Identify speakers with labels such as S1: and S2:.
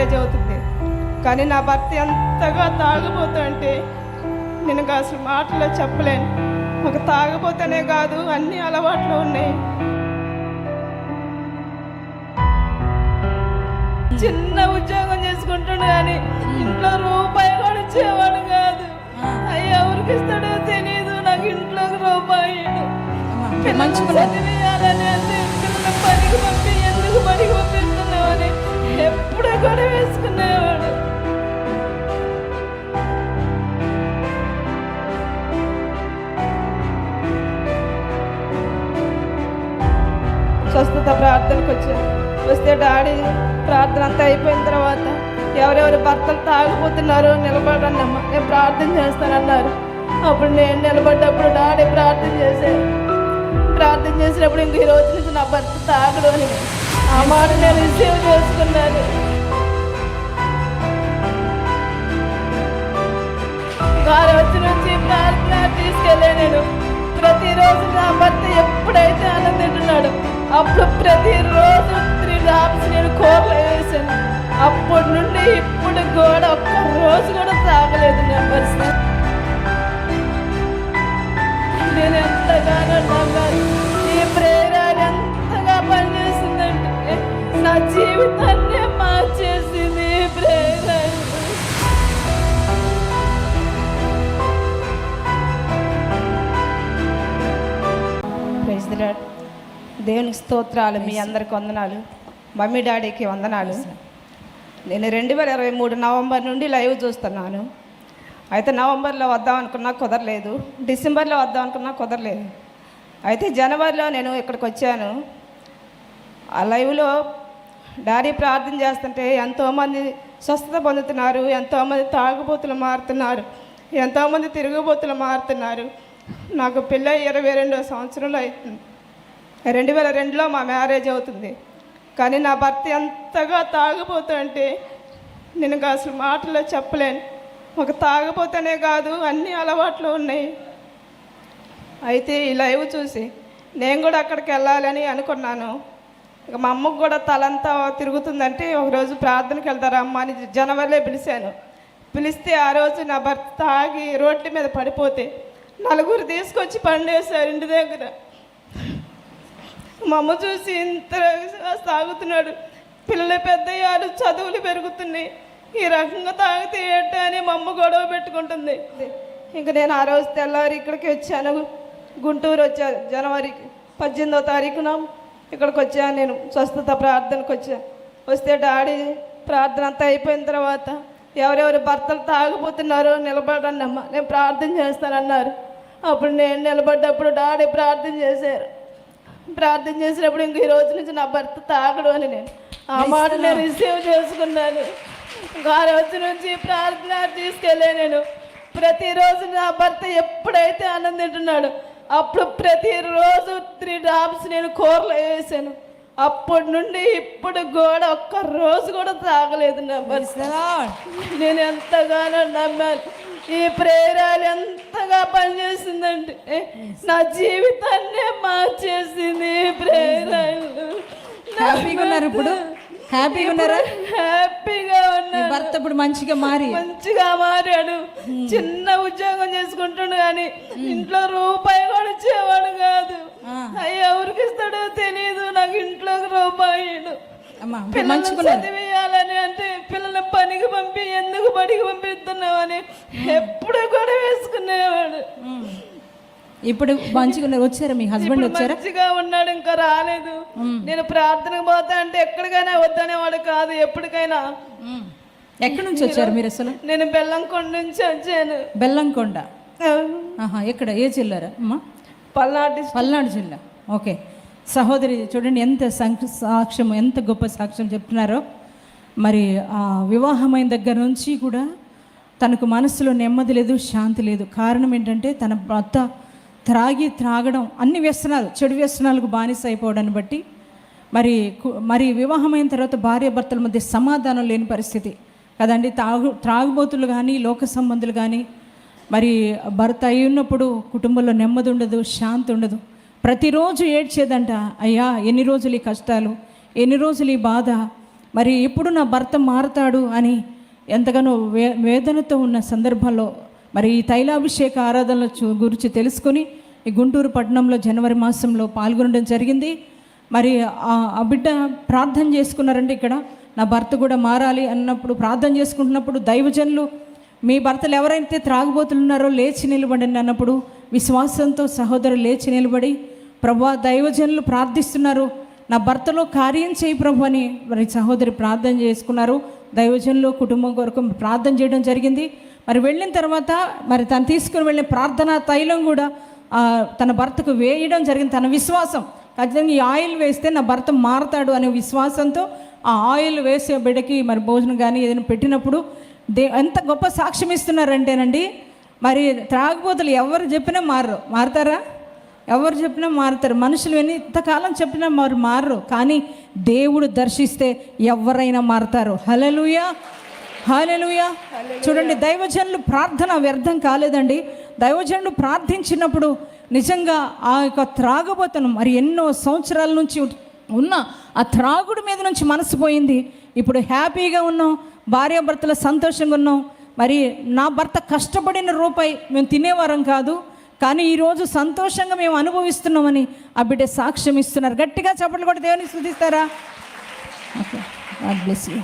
S1: Marriage అవుతుంది. కానీ నా భర్త ఎంతగా తాగిపోతుంటే నేను ఇంకా అసలు మాటలో చెప్పలేను. ఒక తాగపోతేనే కాదు అన్ని అలవాట్లు ఉన్నాయి. చిన్న ఉద్యోగం చేసుకుంటాడు కానీ ఇంట్లో రూపాయి కూడా ఇచ్చేవాడు కాదు. అయ్యి ఎవరికి ఇస్తాడో తెలియదు నాకు ఇంట్లో రూపాయి అంటే పనికి పంపి వచ్చాను వస్తే డాడీ ప్రార్థన అంతా అయిపోయిన తర్వాత ఎవరెవరు భర్తలు తాగిపోతున్నారో నిలబడండి అమ్మ నేను ప్రార్థన చేస్తానన్నారు. అప్పుడు నేను నిలబడ్డప్పుడు డాడీ ప్రార్థన చేశాను ప్రార్థన చేసినప్పుడు ఇంక ఈ రోజు నుంచి నా భర్త తాగడు అని. ఆ మాట నేను రిసీవ్ చేసుకున్నాను. వారు వచ్చి నుంచి ప్రార్థన తీసుకెళ్ళే నేను. ప్రతిరోజు నా భర్త ఎప్పుడైతే ఆనందింటున్నాడు అప్పుడు ప్రతిరోజు ఇప్పుడు కూడా ఒక్క రోజు కూడా తాగలేదు నా పరిస్థితి నేను ఎంతగానో నమ్మాను ఈ ప్రేరణ ఎంతగా పనిచేసిందంటే నా జీవితాన్ని మార్చేసింది ఈ ప్రేరణ. దేవునికి స్తోత్రాలు మీ అందరికి వందనాలు. మమ్మీ డాడీకి వందనాలు. నేను రెండు వేల ఇరవై మూడు నవంబర్ నుండి లైవ్ చూస్తున్నాను. అయితే నవంబర్లో వద్దాం అనుకున్నా కుదరలేదు. డిసెంబర్లో వద్దాం అనుకున్నా కుదరలేదు. అయితే జనవరిలో నేను ఇక్కడికి వచ్చాను. ఆ లైవ్లో డాడీ ప్రార్థన చేస్తుంటే ఎంతోమంది స్వస్థత పొందుతున్నారు ఎంతోమంది తాగుబోతులు మారుతున్నారు ఎంతోమంది తిరుగుబోతులు మారుతున్నారు. నాకు పిల్ల ఇరవై రెండో సంవత్సరంలో అవుతుంది రెండు వేల రెండులో మా మ్యారేజ్ అవుతుంది. కానీ నా భర్త ఎంతగా తాగిపోతుంటే నేను ఇంకా అసలు మాటలో చెప్పలేను. ఒక తాగిపోతేనే కాదు అన్ని అలవాట్లు ఉన్నాయి. అయితే ఈ లైవ్ చూసి నేను కూడా అక్కడికి వెళ్ళాలని అనుకున్నాను. ఇక మా అమ్మకు కూడా తలంతా తిరుగుతుందంటే ఒకరోజు ప్రార్థనకి వెళ్తారా అమ్మ అని జనవరిలో పిలిచాను. పిలిస్తే ఆ రోజు నా భర్త తాగి రోడ్ల మీద పడిపోతే నలుగురు తీసుకొచ్చి పండేశారు ఇంటి దగ్గర. మా అమ్మ చూసి ఇంత తాగుతున్నాడు పిల్లలు పెద్దయ్యారు చదువులు పెరుగుతున్నాయి. ఈ రకంగా తాగితే ఏంటి అని మా అమ్మ గొడవ పెట్టుకుంటుంది. ఇంకా నేను ఆ రోజు తెల్లారి ఇక్కడికి వచ్చాను. గుంటూరు వచ్చాను జనవరికి పద్దెనిమిదో తారీఖున ఇక్కడికి వచ్చాను నేను. స్వస్థత ప్రార్థనకు వచ్చాను వస్తే డాడీ ప్రార్థన అంతా అయిపోయిన తర్వాత ఎవరెవరు భర్తలు తాగిపోతున్నారో నిలబడండి అమ్మ. నేను ప్రార్థన చేస్తానన్నారు. అప్పుడు నేను నిలబడ్డప్పుడు డాడీ ప్రార్థన చేశారు. ప్రార్థన చేసినప్పుడు ఇంక ఈ రోజు నుంచి నా భర్త తాగడు అని నేను ఆ మాట నేను రిసీవ్ చేసుకున్నాను. ఇంకా ఆ రోజు నుంచి ప్రార్థన తీసుకెళ్ళే నేను. ప్రతిరోజు నా భర్త ఎప్పుడైతే ఆనందింటున్నాడు అప్పుడు ప్రతిరోజు త్రీ డ్రాప్స్ నేను కూరలో వేసాను. అప్పటి నుండి ఇప్పుడు కూడా ఒక్క రోజు కూడా తాగలేదు నా భర్త. నేను ఎంతగానో నమ్మాను. ఈ ప్రేరాలు ఎంతగా పనిచేసిందంటే నా జీవితాన్నే మార్చేసింది ఈ ప్రేరాలు.
S2: హ్యాపీగా ఉన్నారు ఇప్పుడు? హ్యాపీగా ఉన్నారా?
S1: హ్యాపీగా
S2: మీ
S1: ఉన్నాను
S2: భర్త ఇప్పుడు మంచిగా మారి.
S1: మంచిగా మారాడు. చిన్న ఉద్యోగం చేసుకుంటాడు కానీ ఇంట్లో రూపాయి కూడా ఇచ్చేవాడు కాదు. అయ్యి ఎవరికి ఇస్తాడో తెలియదు నాకు ఇంట్లో రూపాయి చదివేయాలని అంటే పిల్లల్ని పనికి పంపి ఎందుకు పనికి పంపిస్తున్నామని ఎప్పుడు కూడా వేసుకునేవాడు.
S2: ఇప్పుడు మంచిగా వచ్చారా మీ హస్బెండ్ వచ్చారా?
S1: మంచిగా ఉన్నాడు ఇంకా రాలేదు. నేను ప్రార్థనకు పోతా అంటే ఎక్కడికైనా వద్దనేవాడు కాదు ఎప్పటికైనా.
S2: ఎక్కడి నుంచి వచ్చారు మీరు అసలు?
S1: నేను బెల్లంకొండ నుంచి వచ్చాను.
S2: బెల్లంకొండ. ఎక్కడ? ఏ జిల్లారా? అమ్మా.
S1: పల్నాటి
S2: పల్నాడు జిల్లా. ఓకే. సహోదరి చూడండి ఎంత సాక్ష్యం ఎంత గొప్ప సాక్ష్యం చెప్తున్నారో. మరి ఆ వివాహమైన దగ్గర నుంచి కూడా తనకు మనసులో నెమ్మది లేదు శాంతి లేదు. కారణం ఏంటంటే తన భర్త త్రాగి త్రాగడం అన్ని వ్యసనాలు చెడు వ్యసనాలకు బానిస అయిపోవడాన్ని బట్టి. మరి కు- మరి వివాహమైన తర్వాత భార్య భర్తల మధ్య సమాధానం లేని పరిస్థితి. కదండి తాగు త్రాగుబోతులు కానీ లోక సంబంధులు కానీ మరి భర్త అయి ఉన్నప్పుడు కుటుంబంలో నెమ్మది ఉండదు శాంతి ఉండదు. ప్రతిరోజు ఏడ్చేదంట అయ్యా ఎన్ని రోజులు ఈ కష్టాలు ఎన్ని రోజులు ఈ బాధ మరి ఎప్పుడు నా భర్త మారతాడు? అని ఎంతగానో వే వేదనతో ఉన్న సందర్భంలో మరి ఈ తైలాభిషేక ఆరాధనల గురించి తెలుసుకొని ఈ గుంటూరు పట్టణంలో జనవరి మాసంలో పాల్గొనడం జరిగింది. మరి ఆ ఆ బిడ్డ ప్రార్థన చేసుకున్నారంటే ఇక్కడ నా భర్త కూడా మారాలి అన్నప్పుడు ప్రార్థన చేసుకుంటున్నప్పుడు దైవజనులు మీ భర్తలు ఎవరైతే త్రాగుబోతులున్నారో లేచి నిలబడండి అన్నప్పుడు విశ్వాసంతో సహోదరు లేచి నిలబడి ప్రభా దైవజనులు ప్రార్థిస్తున్నారు. నా భర్తలో కార్యం చేయి ప్రభు అని మరి సహోదరి ప్రార్థన చేసుకున్నారు. దైవజనులు కుటుంబం కొరకు ప్రార్థన చేయడం జరిగింది. మరి వెళ్ళిన తర్వాత మరి తను తీసుకుని వెళ్ళిన ప్రార్థనా తైలం కూడా తన భర్తకు వేయడం జరిగింది. తన విశ్వాసం ఖచ్చితంగా ఈ ఆయిల్ వేస్తే నా భర్త మారతాడు అనే విశ్వాసంతో ఆ ఆయిల్ వేసే బిడ్డకి మరి భోజనం కానీ ఏదైనా పెట్టినప్పుడు దే ఎంత గొప్ప సాక్ష్యం ఇస్తున్నారంటేనండి. మరి త్రాగుబోతులు ఎవరు చెప్పినా మారరు. మారతారా? ఎవరు చెప్పినా మారుతారు. మనుషులు ఎన్ని ఇంతకాలం చెప్పినా వారు మారరు. కానీ దేవుడు దర్శిస్తే ఎవరైనా మారుతారు. హలలుయా హాలెలుయా చూడండి దైవజనులు ప్రార్థన వ్యర్థం కాలేదండి. దైవజనులు ప్రార్థించినప్పుడు నిజంగా ఆ యొక్క త్రాగబోతను మరి ఎన్నో సంవత్సరాల నుంచి ఉన్న ఆ త్రాగుడు మీద నుంచి మనసు పోయింది. ఇప్పుడు హ్యాపీగా ఉన్నాం భార్యాభర్తల సంతోషంగా ఉన్నాం. మరి నా భర్త కష్టపడిన రూపాయి మేము తినేవారం కాదు. కానీ ఈరోజు సంతోషంగా మేము అనుభవిస్తున్నామని ఆ బిడ్డ సాక్ష్యం ఇస్తున్నారు. గట్టిగా చప్పట్లు కూడా దేవుని స్థుతిస్తారా ఓకే గాడ్ బ్లెస్ యూ